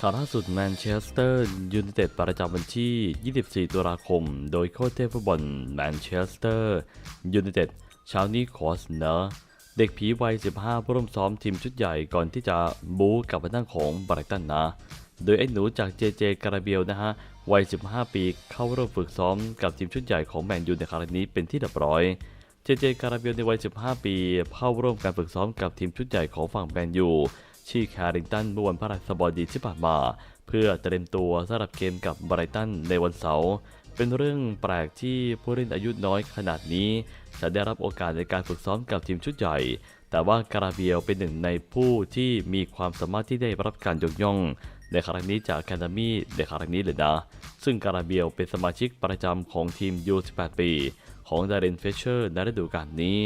ข่าวล่าสุดแมนเชสเตอร์ยูไนเต็ดประจำวันที่ 24 ตุลาคม โดยโค้ชเทพฟุตบอลแมนเชสเตอร์ยูไนเต็ดเช้านี้ขอเสนอเด็กผีวัย 15 ร่วมซ้อมทีมชุดใหญ่ก่อนที่จะบู๊กับพนังของบรตันนะ โดยไอ้หนูจากเจเจการาเบียลนะฮะ วัย 15 ปีเข้าร่วมฝึกซ้อมกับทีมชุดใหญ่ของแมนยูในครั้งนี้เป็นที่เรียบร้อย เจเจการาเบียลในวัย 15 ปีเข้าร่วมการฝึกซ้อมกับทีมชุดใหญ่ของฝั่งแมนยู ที่แคริงตันเมื่อวันพฤหัสบดีที่ผ่านมา เพื่อเตรียมตัวสำหรับเกมกับไบรตันในวันเสาร์เป็นเรื่องแปลกที่ผู้เล่นอายุน้อยขนาดนี้ จะได้รับโอกาสในการฝึกซ้อมกับทีมชุดใหญ่ แต่ว่าการาเบียลเป็นหนึ่งในผู้ที่มีความสามารถที่ได้รับการยกย่อง ในครั้งนี้จากแคนดามีในครั้งนี้เลยนะ ซึ่งการาเบียลเป็นสมาชิกประจำของทีม U18 ปี ของดารินเฟเชอร์ในฤดูกาลนี้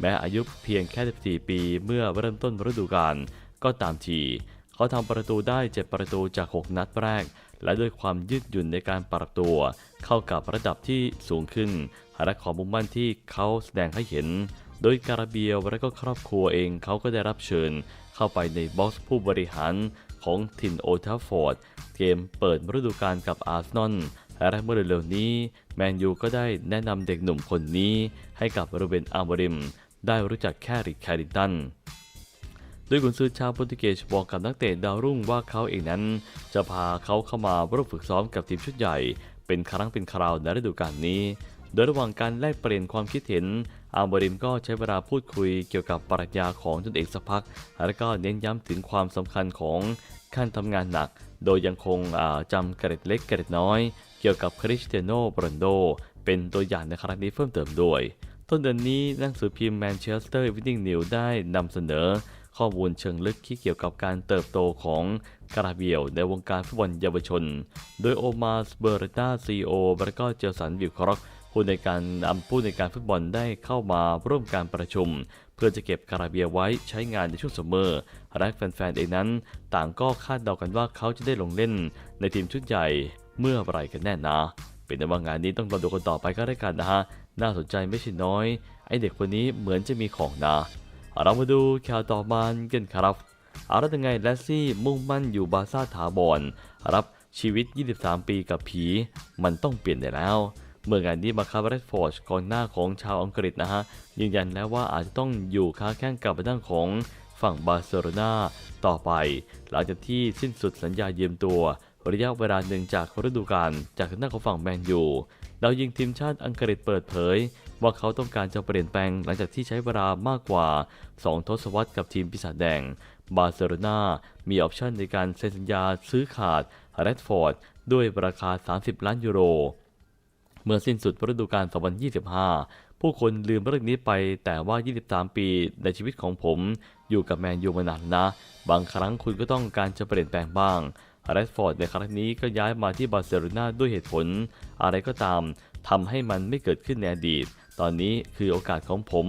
แม้อายุเพียงแค่14ปีเมื่อเริ่มต้นฤดูกาล ก็ตามทีเขาทำประตูได้ 7 ประตูจาก 6 นัดแรก และด้วยความยืดหยุ่นในการปรับตัว เข้ากับระดับที่สูงขึ้นและความมุ่งมั่นที่เขาแสดงให้เห็น โดยการาเบียลและก็ครอบครัวเองเขาก็ได้รับเชิญ เข้าไปในบ็อกซ์ผู้บริหารของทินโอทัฟฟอร์ดเกมเปิดฤดูกาลกับอาร์เซนอลและเมื่อเร็วๆนี้ แมนยูก็ได้แนะนำเด็กหนุ่มคนนี้ให้กับรูเบนอาร์บริม ได้รู้จักแคริกแคริตัน โดยกุนซือชาวโปรตุเกสบอกกับนักเตะดาวรุ่งว่าเขาเองนั้น จะพาเขาเข้ามาร่วมฝึกซ้อมกับทีมชุดใหญ่ เป็นครั้งเป็นคราวในฤดูกาลนี้ โดยระหว่างการแลกเปลี่ยนความคิดเห็น อาร์บริมก็ใช้เวลาพูดคุยเกี่ยวกับปรัชญาของตนเองสักพัก และก็เน้นย้ำถึงความสำคัญของขั้นทำงานหนัก โดยยังคงจำเกร็ดเล็กเกร็ดน้อย เกี่ยวกับคริสเตียโนโรนัลโด เป็นตัวอย่างในครั้งนี้เพิ่มเติมด้วย ต้นเดือนนี้หนังสือพิมพ์แมนเชสเตอร์วินนิ่งนิวได้นำเสนอ ข้อมูลเชิงลึกที่เกี่ยวกับการเติบโตของกราเบียลในวงการฟุตบอลเยาวชน โดยโอมาสเบอร์ตาซีโอและก็เจลสันวิลครอกผู้ในการนำผู้ในการฟุตบอลได้เข้ามาร่วมการประชุม เพื่อจะเก็บกราเบียไว้ใช้งานในช่วงซัมอร์และแฟนๆเองนั้น ต่างก็คาดเดากันว่าเขาจะได้ลงเล่น ในทีมชุดใหญ่เมื่อไรกันแน่นะ เป็นแต่ว่างานนี้ต้องรอดูกันต่อไปก็ได้กันนะฮะน่าสนใจไม่ใช่น้อย ไอเด็กคนนี้เหมือนจะมีของนะ เรามาดูข่าวต่อมากันครับอาแล้วยังไงแลซี่มุ่งมั่นอยู่บาซ่าถาวรรับชีวิต 23 ปีกับผี มันต้องเปลี่ยนได้แล้ว เมื่องานนี้มาคาร์เรตฟอร์ดกองหน้าของชาวอังกฤษนะฮะ ยืนยันแล้วว่าอาจจะต้องอยู่ค้าแข่งกับด้านของฝั่งบาร์เซโลนาต่อไป หลังจากที่สิ้นสุดสัญญายืมตัว ระยะเวลาหนึ่งจากฤดูกาลจากทางด้าของฝั่งแมนยู ดาวยิงทีมชาติอังกฤษเปิดเผย ว่าเขาต้องการจะเปลี่ยนแปลงหลังจากที่ใช้เวลามากกว่า 2 ทศวรรษกับทีมปีศาจแดง บาร์เซโลนามีออปชั่นในการเซ็นสัญญาซื้อขาดแรดฟอร์ดด้วยราคา 30 ล้านยูโร เมื่อสิ้นสุดฤดูกาล 2025 ผู้คนลืมเรื่องนี้ไปแต่ว่า 23 ปีในชีวิตของผมอยู่กับแมนยูมานานนะ บางครั้งคุณก็ต้องการจะเปลี่ยนแปลงบ้าง แรดฟอร์ดในครั้งนี้ก็ย้ายมาที่บาร์เซโลนาด้วยเหตุผล อะไรก็ตามทำให้มันไม่เกิดขึ้นในอดีต ตอนนี้คือโอกาสของผม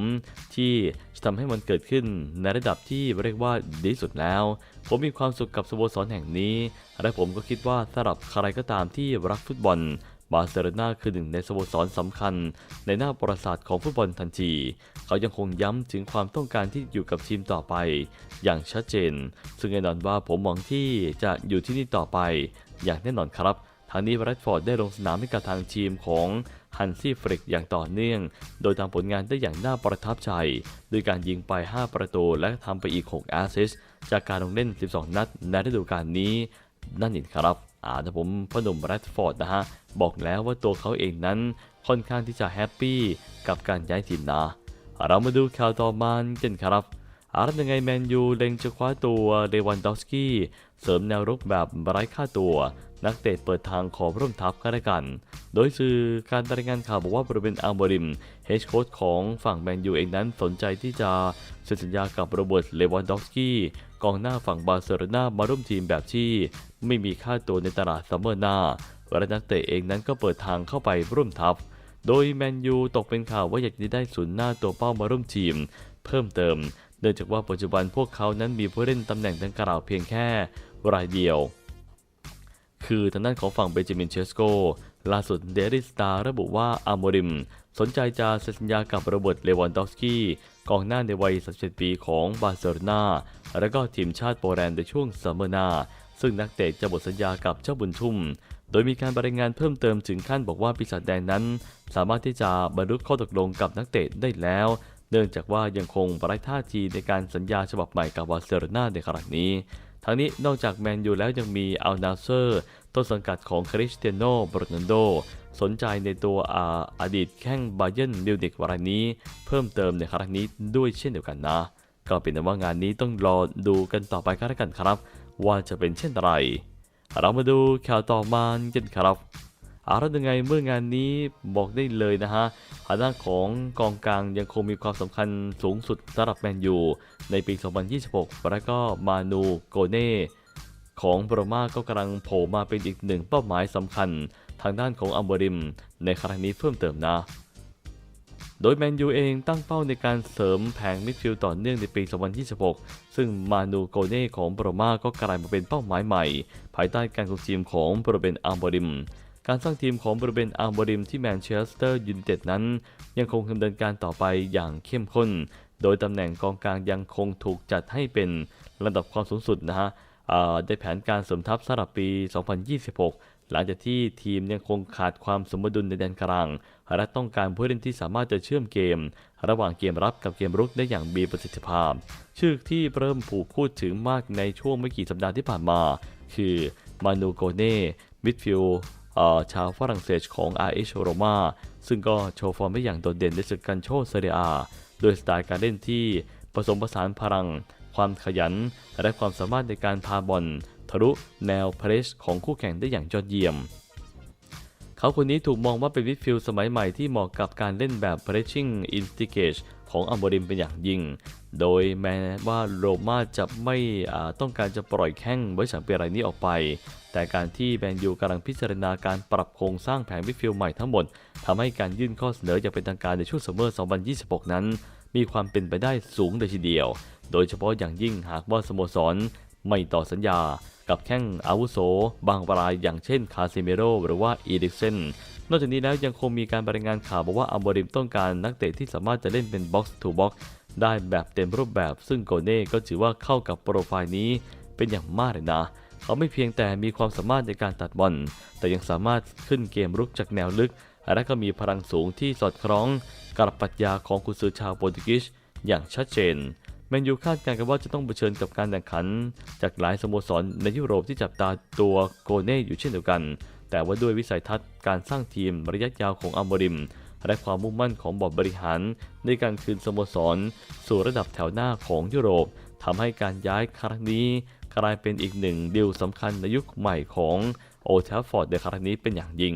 ที่จะทำให้มันเกิดขึ้นในระดับที่เรียกว่าดีสุดแล้ว ผมมีความสุขกับสโมสรแห่งนี้ และผมก็คิดว่าสำหรับใครก็ตามที่รักฟุตบอล บาร์เซโลนาคือหนึ่งในสโมสรสำคัญ ในหน้าประวัติศาสตร์ของฟุตบอลทันที เขายังคงย้ำถึงความต้องการที่อยู่กับทีมต่อไป อย่างชัดเจน ซึ่งแน่นอนว่าผมหวังที่จะอยู่ที่นี่ต่อไป อย่างแน่นอนครับทางนี้แรดฟอร์ดได้ลงสนามให้กับทางทีมของฮันซี่ฟริกอย่างต่อเนื่อง โดยทำผลงานได้อย่างน่าประทับใจโดยการยิงไป 5 ประตูและทำไปอีก 6 แอสซิสจากการลงเล่น 12 นัดในฤดูกาลนี้ นั่นเองครับ อ่าแต่ผมพ่อหนุ่มแรดฟอร์ดนะฮะ บอกแล้วว่าตัวเขาเองนั้นค่อนข้างที่จะแฮปปี้กับการย้ายทีมนะ เรามาดูข่าวต่อมากันครับอาร์ตยังไงแมนยูเล็งจะคว้าตัวเดวันดอฟสกี้เสริมแนวรุกแบบไร้ค่าตัว นักเตะเปิดทางขอร่วมทัพกันได้กัน โดยสื่อการรายงานข่าวบอกว่าบริเวณอัลบริมเฮดโค้ชของฝั่งแมนยูเองนั้นสนใจที่จะเซ็นสัญญากับโรเบิร์ตเลวันดอฟสกี้กองหน้าฝั่งบาร์เซโลนามาร่วมทีมแบบที่ไม่มีค่าตัวในตลาดซัมเมอร์หน้าและนักเตะเองนั้นก็เปิดทางเข้าไปร่วมทัพ โดยแมนยูตกเป็นข่าวว่าอยากจะได้ศูนย์หน้าตัวเป้ามาร่วมทีม เพิ่มเติม เนื่องจากว่าปัจจุบันพวกเขานั้นมีผู้เล่นตำแหน่งดังกล่าวเพียงแค่รายเดียว คือทางด้านของฝั่งเบนจามินเชสโก ล่าสุดเดลิสตาระบุว่าอาโมริม สนใจจะเซ็นสัญญากับโรเบิร์ตเลวันดอฟสกี้กองหน้าในวัย 37 ปีของบาร์เซโลนาและก็ทีมชาติโปแลนด์ในช่วงซัมเมอร์นาซึ่งนักเตะจะหมดสัญญากับเจ้าบุญชุ่ม โดยมีการรายงานเพิ่มเติมถึงขั้นบอกว่าปีศาจแดงนั้น สามารถที่จะบรรลุข้อตกลงกับนักเตะได้แล้ว เนื่องจากว่ายังคงไร้ท่าทีในการสัญญาฉบับใหม่กับบาร์เซโลนาในครั้งนี้ ทั้งนี้นอกจากแมนยูแล้วยังมีอัลนาเซอร์ ต้นสังกัดของคริสเตียโนโรนัลโด สนใจในตัวอาอดีตแข้งบาเยนมิวนิกรายนี้ เพิ่มเติมในครั้งนี้ด้วยเช่นเดียวกันนะ ก็เป็นว่างานนี้ต้องรอดูกันต่อไปกันแล้วกันครับ ว่าจะเป็นเช่นไร เรามาดูข่าวต่อมากันครับอาละยังไงเมื่องานนี้บอกได้เลยนะฮะฐานะของกองกลางยังคงมีความสำคัญสูงสุดสำหรับแมนยูในปี 2026 แล้วก็มานูโกเน่ ของโบรมาก็กำลังโผล่มาเป็นอีกหนึ่งเป้าหมายสำคัญ ทางด้านของอัมเบริม ในครั้งนี้เพิ่มเติมนะ โดยแมนยูเองตั้งเป้าในการเสริมแผงมิดฟิลด์ต่อเนื่องในปี 2026 ซึ่งมานูโกเน่ของโบรมาก็กลายมาเป็นเป้าหมายใหม่ ภายใต้การคุมทีมของบรเบนอัมเบริมการสร้างทีมของบรเบนอัมเบริมที่แมนเชสเตอร์ยูไนเต็ดนั้น ยังคงดำเนินการต่อไปอย่างเข้มข้น โดยตำแหน่งกองกลางยังคงถูกจัดให้เป็นระดับความสูงสุดนะฮะ ได้แผนการสมทัพสำหรับปี 2026 หลังจากที่ทีมยังคงขาดความสมดุลในแดนกลางและต้องการผู้เล่นที่สามารถจะเชื่อมเกม ระหว่างเกมรับกับเกมรุกได้อย่างมีประสิทธิภาพ ชื่อที่เริ่มผูกพูดถึงมากในช่วงไม่กี่สัปดาห์ที่ผ่านมา คือมานูโกเน่มิดฟิลชาวฝรั่งเศสของ RS Roma ซึ่งก็โชว์ฟอร์มได้อย่างโดดเด่นในศึกกันโชเซเรียโดยสไตล์การเล่นที่ผสมผสานพลัง ความขยัน และความสามารถในการพาบอลทะลุแนวเพรสของคู่แข่งได้อย่างยอดเยี่ยม เขาคนนี้ถูกมองว่าเป็นมิดฟิลด์สมัยใหม่ที่เหมาะกับการเล่นแบบ pressing instigate ของอัมบริมเป็นอย่างยิ่ง โดยแม้ว่าโรม่าจะไม่ต้องการจะปล่อยแข้งไว้สังเปียรายนี้ออกไป แต่การที่แมนยูกำลังพิจารณาการปรับโครงสร้างแผงมิดฟิลใหม่ทั้งหมดทำให้การยื่นข้อเสนออย่างเป็นทางการในช่วงซัมเมอร์ 2026 นั้น มีความเป็นไปได้สูงเลยทีเดียว โดยเฉพาะอย่างยิ่งหากว่าสโมสรไม่ต่อสัญญากับแข้งอาวุโส บางรายอย่างเช่นคาซิเมโรหรือว่าอีริกเซนนอกจากนี้แล้วยังคงมีการรายงานข่าวบอกว่าอัมบริมต้องการนักเตะที่สามารถจะเล่นเป็นบ็อกซ์ทูบ็อกซ์ได้แบบเต็มรูปแบบ ซึ่งโกเน่ก็ถือว่าเข้ากับโปรไฟล์นี้เป็นอย่างมากเลยนะ เขาไม่เพียงแต่มีความสามารถในการตัดบอล แต่ยังสามารถขึ้นเกมรุกจากแนวลึก และก็มีพลังสูงที่สอดคล้องกับปรัชญาของกุนซือชาวโปรตุเกสอย่างชัดเจน แมนยูคาดการณ์กันว่าจะต้องเผชิญกับการแข่งขัน จากหลายสโมสรในยุโรปที่จับตาตัวโกเน่อยู่เช่นเดียวกัน แต่ว่าด้วยวิสัยทัศน์การสร้างทีมระยะยาวของอัมบริม และความมุ่งมั่นของบอร์ดบริหาร ในการคืนสโมสร สู่ระดับแถวหน้าของยุโรปทำให้การย้ายครั้งนี้ กลายเป็นอีกหนึ่งดีลสำคัญในยุคใหม่ของโอเทลฟอร์ดในครั้งนี้เป็นอย่างยิ่ง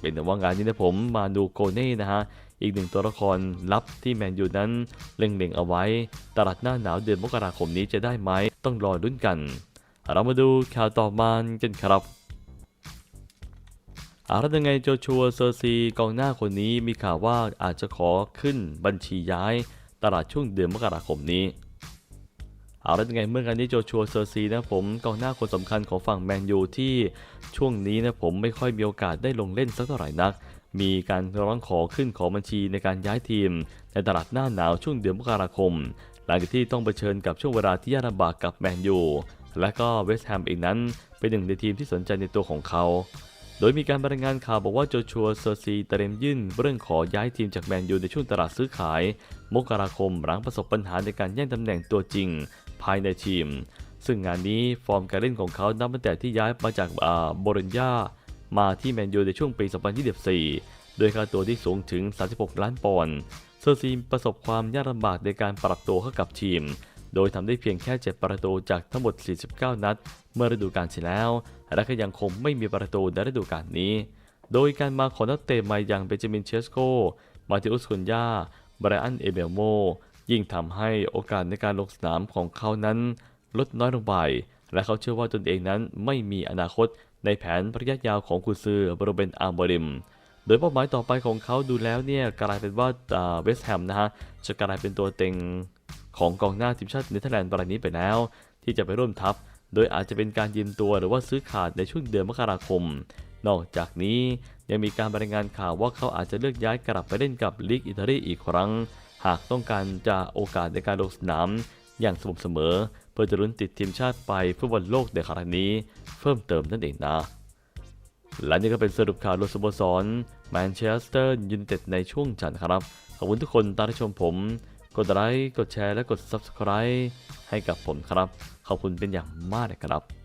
เป็นแต่ว่างานนี้นะผมมาดูโกเน่นะฮะ อีกหนึ่งตัวละครลับที่แมนยูนั้นเล็งๆเอาไว้ ตลาดหน้าหนาวเดือนมกราคมนี้จะได้ไหมต้องรอลุ้นกัน เรามาดูข่าวต่อมากันครับอาแล้วยังไงโจชัวเซอร์ซีกองหน้าคนนี้มีข่าวว่าอาจจะขอขึ้นบัญชีย้ายตลาดช่วงเดือนมกราคมนี้เอาแล้วยังไงเมื่อกันนี้โจชัวเซอร์ซีนะผมกองหน้าคนสำคัญของฝั่งแมนยูที่ช่วงนี้นะผมไม่ค่อยมีโอกาสได้ลงเล่นสักเท่าไหร่นัก มีการร้องขอขึ้นขอบัญชีในการย้ายทีม ในตลาดหน้าหนาวช่วงเดือนมกราคม หลังจากที่ต้องเผชิญกับช่วงเวลาที่ยากลำบากกับแมนยูและก็เวสต์แฮมเองนั้นเป็นหนึ่งในทีมที่สนใจในตัวของเขา โดยมีการบรรยายงานข่าวบอกว่าโจชัวเซอร์ซีเตรียมยื่นเรื่องขอย้ายทีมจากแมนยูในช่วงตลาดซื้อขาย มกราคมหลังประสบปัญหาในการแย่งตำแหน่งตัวจริง ภายในทีม ซึ่งงานนี้ฟอร์มการเล่นของเขานับตั้งแต่ที่ย้ายมาจากอ่าโบรนญา มาที่แมนยูในช่วงปี 2024 โดยค่าตัวที่สูงถึง 36 ล้านปอนด์เซอร์ซีประสบความยากลำบากในการปรับตัวเข้ากับทีม โดยทำได้เพียงแค่ 7 ประตูจากทั้งหมด 49 นัด เมื่อฤดูกาลที่แล้ว และก็ยังคงไม่มีประตูในฤดูกาลนี้ โดยการมาของนักเตะใหม่อย่างเบนจามินเชสโก มาติอุสคุนยาไบรอันเอเบลโม ยิ่งทำให้โอกาสในการลงสนามของเขานั้นลดน้อยลงไป และเขาเชื่อว่าตนเองนั้นไม่มีอนาคต ในแผนระยะยาวของกุซือบรเบนอาร์บริม โดยเป้าหมายต่อไปของเขาดูแล้วเนี่ยกลายเป็นว่าเวสต์แฮมนะฮะจะกลายเป็นตัวเต็งของกองหน้าทีมชาติเนเธอร์แลนด์รายนี้ไปแล้ว ที่จะไปร่วมทัพ โดยอาจจะเป็นการยืมตัวหรือว่าซื้อขาดในช่วงเดือนมกราคม นอกจากนี้ยังมีการรายงานข่าวว่าเขาอาจจะเลือกย้ายกลับไปเล่นกับลีกอิตาลีอีกครั้ง หากต้องการจะโอกาสในการลงสนามอย่างสม่ำเสมอ พื่อจะลุ้นติดทีมชาติไปฟุตบอลโลกในครั้งนี้เพิ่มเติมนั่นเองนะ และนี่ก็เป็นสรุปข่าวรวมสโมสรแมนเชสเตอร์ยูไนเต็ดในช่วงจันทร์ครับ ขอบคุณทุกคนตามที่ชมผม กดไลค์กดแชร์และกด Subscribe ให้กับผมครับ ขอบคุณเป็นอย่างมากเลยครับ